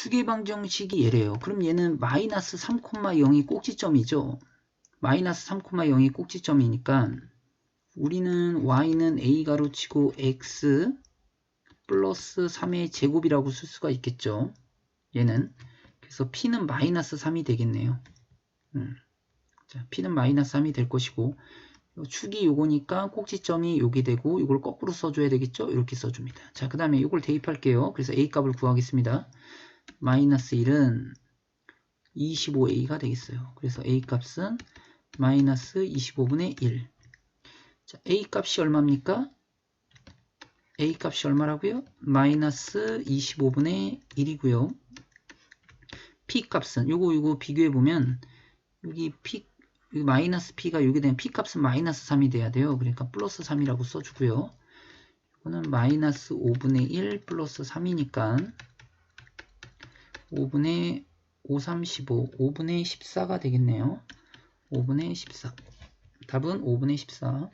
추계 방정식이 얘래요. 그럼 얘는 마이너스 3,0이 꼭지점이죠. 마이너스 3,0이 꼭지점이니까 우리는 y는 a 가로치고 x 플러스 3의 제곱이라고 쓸 수가 있겠죠. 얘는 그래서 p는 마이너스 3이 되겠네요. 음. 자, p는 마이너스 3이 될 것이고 요 축이 요거니까 꼭지점이 여기 되고 이걸 거꾸로 써줘야 되겠죠? 이렇게 써줍니다. 자, 그 다음에 이걸 대입할게요. 그래서 a 값을 구하겠습니다. 마이너스 1은 25a가 되겠어요. 그래서 a 값은 마이너스 25분의 1. 자, a 값이 얼마입니까? a 값이 얼마라고요? 마이너스 25분의 1이고요. p 값은 요거 요거 비교해 보면 여기 p 여기 마이너스 p가 여기 되면 p 값은 마이너스 3이 돼야 돼요. 그러니까 플러스 3이라고 써주고요. 이거는 마이너스 5분의 1 플러스 3이니까 5분의 5, 3, 15, 5분의 14가 되겠네요. 5분의 14. 답은 5분의 14.